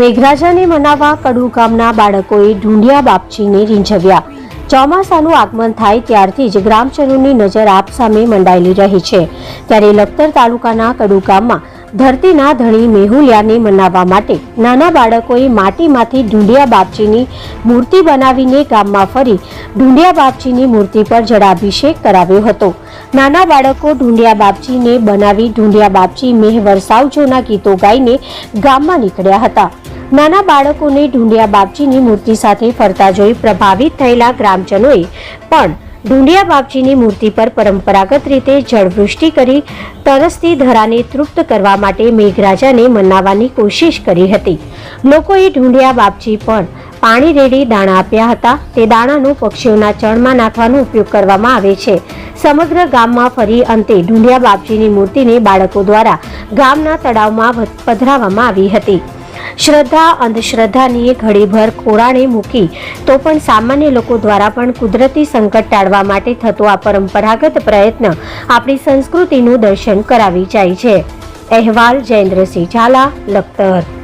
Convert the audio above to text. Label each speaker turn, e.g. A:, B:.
A: મેઘરાજાને મનાવવા કડુ ગામના બાળકોએ ઢૂંઢિયા બાપજીને રીંઝવ્યા. ચોમાસાનું આગમન થાય ત્યારથી જ ગ્રામજનોની નજર આપ સામે મંડાયેલી રહી છે. ત્યારે લખતર તાલુકાના કડુ ગામમાં ધરતીના ધણી મેહુલિયાને મનાવવા માટે નાના બાળકોએ માટીમાંથી ઢૂંઢિયા બાપજીની મૂર્તિ બનાવીને ગામમાં ફરી ઢૂંઢિયા બાપજીની મૂર્તિ પર જળાભિષેક કરાવ્યો હતો. નાના બાળકો ઢૂંઢિયા બાપજીને બનાવી ઢૂંઢિયા બાપજી મેહ વરસાવજોના ગીતો ગાઈને ગામમાં નીકળ્યા હતા. નાના બાળકોને ઢૂંઢિયા બાપજીની મૂર્તિ સાથે ફરતા જોઈ પ્રભાવિત થયેલા ગ્રામજનોએ પણ ઢૂંઢિયા બાપજીની મૂર્તિ પર પરંપરાગત રીતે જળવૃષ્ટિ કરી તરસતી ધરાને તૃપ્ત કરવા માટે મેઘરાજાને મનાવવાની કોશિશ કરી હતી. લોકોએ ઢૂંઢિયા બાપજી પણ પાણી રેડી દાણા આપ્યા હતા. તે દાણાનો પક્ષીઓના ચણમાં નાખવાનો ઉપયોગ કરવામાં આવે છે. સમગ્ર ગામમાં ફરી અંતે ઢુંડિયા બાપજીની મૂર્તિને બાળકો દ્વારા ગામના તળાવમાં પધરાવવામાં આવી હતી. શ્રદ્ધા અંધશ્રદ્ધાની ઘડીભર ખોરાણે મૂકી, તો પણ સામાન્ય લોકો દ્વારા પણ કુદરતી સંકટ ટાળવા માટે થતો આ પરંપરાગત પ્રયત્ન આપણી સંસ્કૃતિનું દર્શન કરાવી જાય છે. અહેવાલ જયેન્દ્રસિંહ ઝાલા, લખતર.